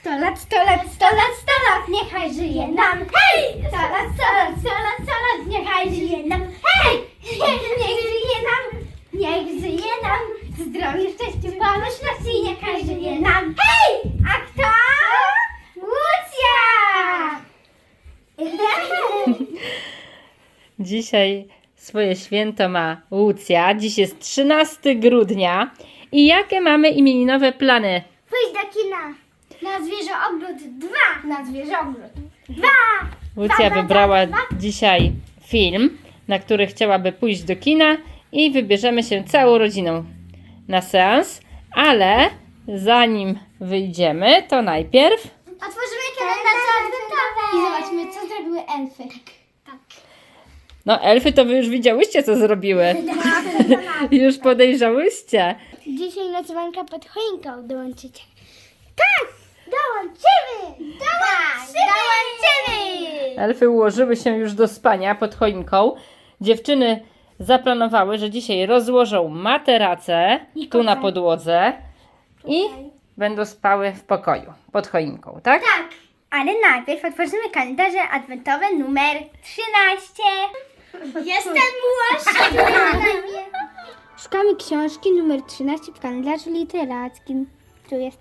Sto lat, sto lat, sto lat, sto lat, niechaj żyje nam. Hej! Sto lat, sto lat, sto lat, sto lat, niechaj żyje nam. Hej! Niech żyje nam, niech żyje nam. Zdrowie, szczęście, pomyślności, niechaj żyje nam. Hej! A kto? Lucja! Dzisiaj swoje święto ma Łucja. Dziś jest 13 grudnia. I jakie mamy imieninowe plany? Pójdź do kina. Na zwierzogród dwa. Na zwierzogród dwa. Łucja wybrała dzisiaj film, na który chciałaby pójść do kina i wybierzemy się całą rodziną na seans, ale zanim wyjdziemy, to najpierw Otworzymy kalendarz adwentowy. I zobaczmy, co zrobiły elfy. No elfy to wy już widziałyście co zrobiły. już podejrzałyście. Dzisiaj nocowanka pod choinką. Dołączycie. Tak! Dołączymy! Dołączymy! Dołączymy! Elfy ułożyły się już do spania pod choinką. Dziewczyny zaplanowały, że dzisiaj rozłożą materace I tu na podłodze i będą spały w pokoju pod choinką, tak? Tak, ale najpierw otworzymy kalendarze adwentowe numer 13. Jestem młodsza. Szukamy książki numer 13 w kalendarzu literackim. Tu jest.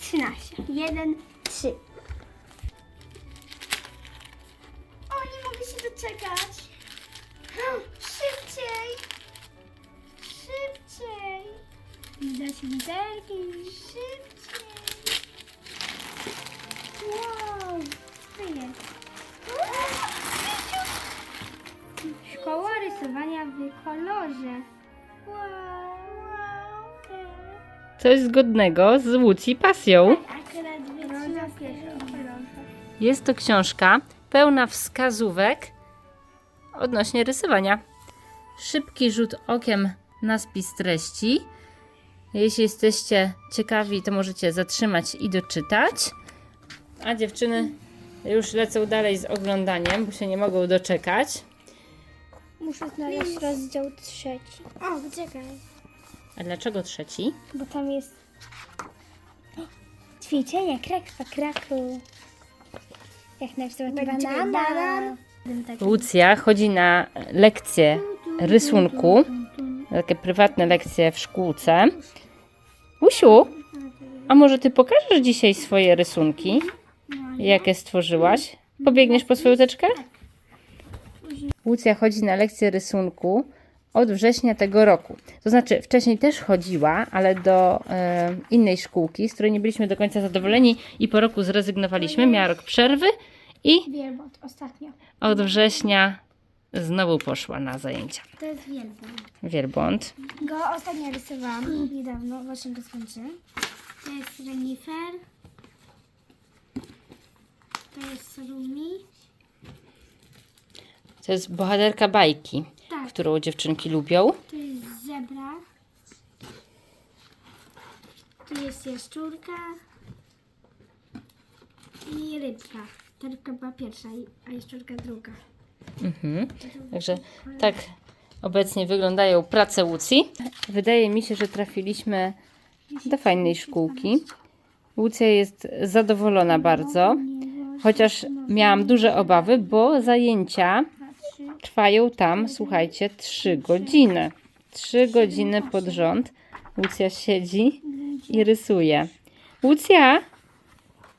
13. 1, 3. Widać literki. Szybciej. Wow. Co jest? Szkoła rysowania w kolorze. Coś zgodnego z pasją. Akurat wytrzymam pierwszą kolorze. Jest to książka pełna wskazówek odnośnie rysowania. Szybki rzut okiem na spis treści. Jeśli jesteście ciekawi, to możecie zatrzymać i doczytać. A dziewczyny już lecą dalej z oglądaniem, bo się nie mogą doczekać. Muszę znaleźć rozdział trzeci. O, czekaj. A dlaczego trzeci? Bo tam jest ćwiczenie krakwa kraku. Jak narysować banana. Łucja chodzi na lekcje rysunku, takie prywatne lekcje w szkółce. Łusiu, a może ty pokażesz dzisiaj swoje rysunki? Jakie stworzyłaś? Pobiegniesz po swoją teczkę? Łucja chodzi na lekcje rysunku od września tego roku. To znaczy, wcześniej też chodziła, ale do e, innej szkółki, z której nie byliśmy do końca zadowoleni i po roku zrezygnowaliśmy. Miała rok przerwy i ostatnio. od września znowu poszła na zajęcia. To jest wielbłąd. Wielbłąd. Go ostatnio rysowałam niedawno, właśnie go skończyłem. To jest renifer. To jest Rumi. To jest bohaterka bajki, Tak. którą dziewczynki lubią. Tu jest zebra. Tu jest jaszczurka. I rybka. Ta rybka była pierwsza, i- a jaszczurka druga. Mhm. Także tak obecnie wyglądają prace Łucji. Wydaje mi się, że trafiliśmy do fajnej szkółki. Łucja jest zadowolona bardzo, chociaż miałam duże obawy, bo zajęcia trwają tam, słuchajcie, 3 godziny. 3 godziny pod rząd. Łucja siedzi i rysuje. Łucja,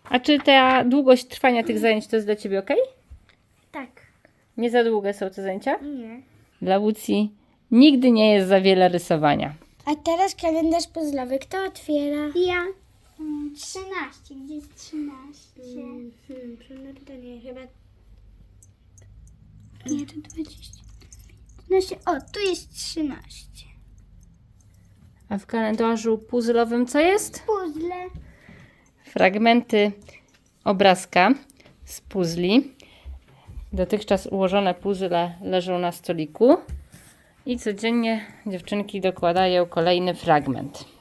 a czy ta długość trwania tych zajęć to jest dla Ciebie ok? Tak. Nie za długie są te zajęcia? Nie. Dla Łucji nigdy nie jest za wiele rysowania. A teraz kalendarz puzzlowy. Kto otwiera? Ja. 13. Gdzie jest 13? Hmm, hmm, pytanie. Chyba... Nie, to 20. 13. O, tu jest 13. A w kalendarzu puzzlowym co jest? Puzzle. Fragmenty obrazka z puzli. Dotychczas ułożone puzzle leżą na stoliku i codziennie dziewczynki dokładają kolejny fragment.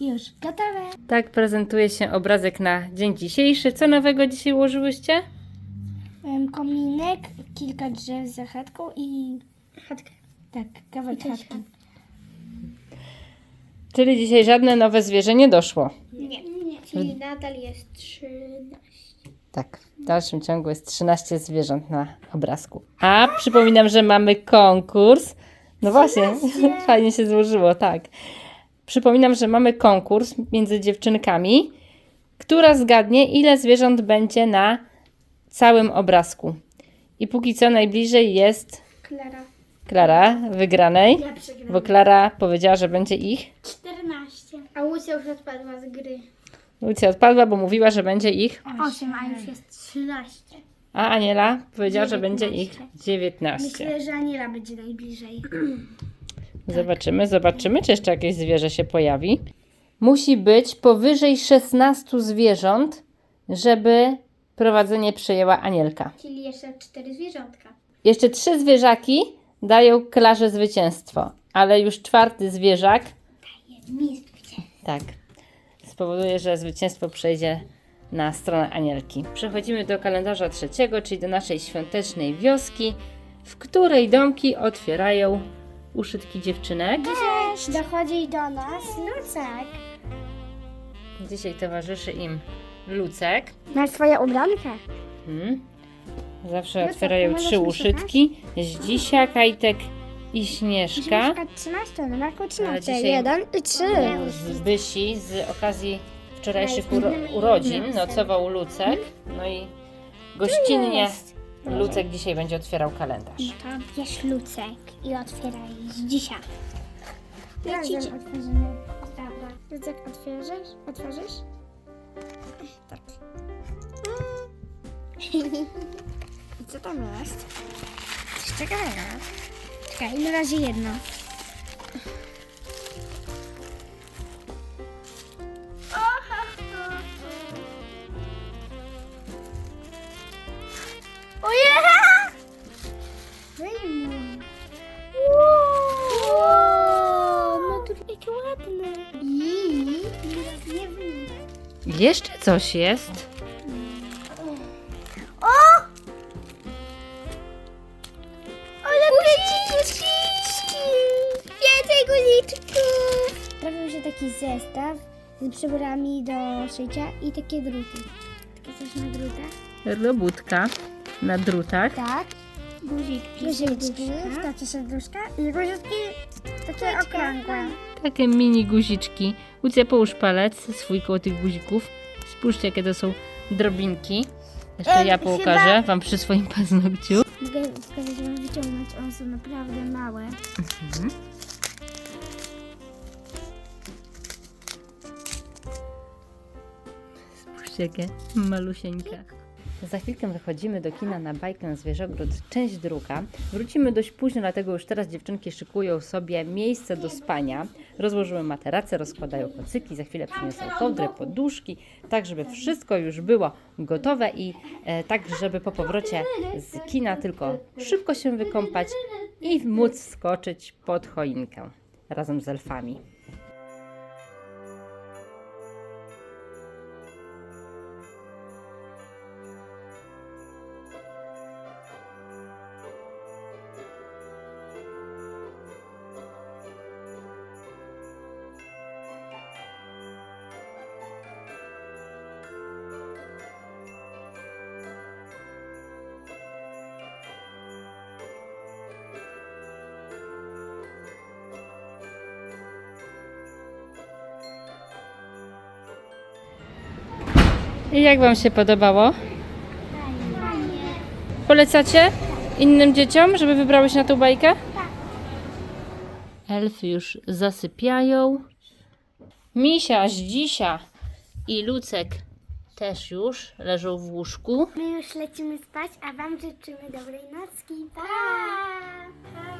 Już gotowe. Tak prezentuje się obrazek na dzień dzisiejszy. Co nowego dzisiaj ułożyłyście? Kominek, kilka drzew za chatką i... Chatkę. Tak, kawałek chatki. Czyli dzisiaj żadne nowe zwierzę nie doszło. Nie, nie. Czyli nadal jest 13. Tak, w dalszym ciągu jest 13 zwierząt na obrazku. A przypominam, że mamy konkurs. No właśnie, fajnie się złożyło, tak. Przypominam, że mamy konkurs między dziewczynkami, która zgadnie, ile zwierząt będzie na całym obrazku. I póki co najbliżej jest Klara. Klara wygranej, Ja przegrałam. bo Klara powiedziała, że będzie ich. 14. A Łucja już odpadła z gry. Lucja odpadła, bo mówiła, że będzie ich. 8, a już jest 13. A Aniela powiedziała, że będzie ich 19. Myślę, że Aniela będzie najbliżej. Zobaczymy, zobaczymy, czy jeszcze jakieś zwierzę się pojawi. Musi być powyżej 16 zwierząt, żeby prowadzenie przejęła Anielka. Czyli jeszcze 4 zwierzątka. Jeszcze trzy zwierzaki dają Klarze zwycięstwo, ale już czwarty zwierzak, Mistrz. tak, spowoduje, że zwycięstwo przejdzie na stronę Anielki. Przechodzimy do kalendarza trzeciego, czyli do naszej świątecznej wioski, w której domki otwierają uszytki dziewczynek. Cześć! Dochodzi do nas Lucek. Dzisiaj towarzyszy im Lucek. Na swoją ubrankę. Hmm. Zawsze Lucek, otwierają pomożesz trzy mi uszytki. Zdzisia, Kajtek i Śnieżka. 13, numerku Ale 13. dzisiaj- 1 i 3. Z Bysi z okazji wczorajszych uro urodzin nocował Lucek. No i gościnnie Lucek dzisiaj będzie otwierał kalendarz. To bierz Lucek i otwieraj z dzisiaj. Razem otworzymy. Dobra. Lucek, otworzysz? Otworzysz? Tak. I co tam jest? Coś ciekawego. Czekaj, na razie jedno. Jeszcze coś jest. O! Ale guziczki! Więcej guziczków! Trafił się taki zestaw z przyborami do szycia i takie druty. Takie coś na drutach. Robótka na drutach. Tak. Guziczki. Guziczki, takie serduszka i guziczki takie okrągłe. Takie mini guziczki. Lucja, połóż palec swój koło tych guzików. Spójrzcie, jakie to są drobinki. Jeszcze Em, ja chyba- pokażę Wam przy swoim paznokciu. Mogę wyciągnąć, one są naprawdę małe. Mhm. Spójrzcie, jakie malusieńkie. Za chwilkę wychodzimy do kina na bajkę Zwierzogród, część druga. Wrócimy dość późno, dlatego już teraz dziewczynki szykują sobie miejsce do spania. Rozłożyły materace, rozkładają kocyki, za chwilę przyniosą kołdrę, poduszki, tak żeby wszystko już było gotowe i e, tak, żeby po powrocie z kina tylko szybko się wykąpać i móc skoczyć pod choinkę razem z elfami. I jak Wam się podobało? Polecacie innym dzieciom, żeby wybrały się na tą bajkę? Elfy już zasypiają. Misia, Zdzisia i Lucek też już leżą w łóżku. My już lecimy spać, a wam życzymy dobrej nocki. Pa! pa.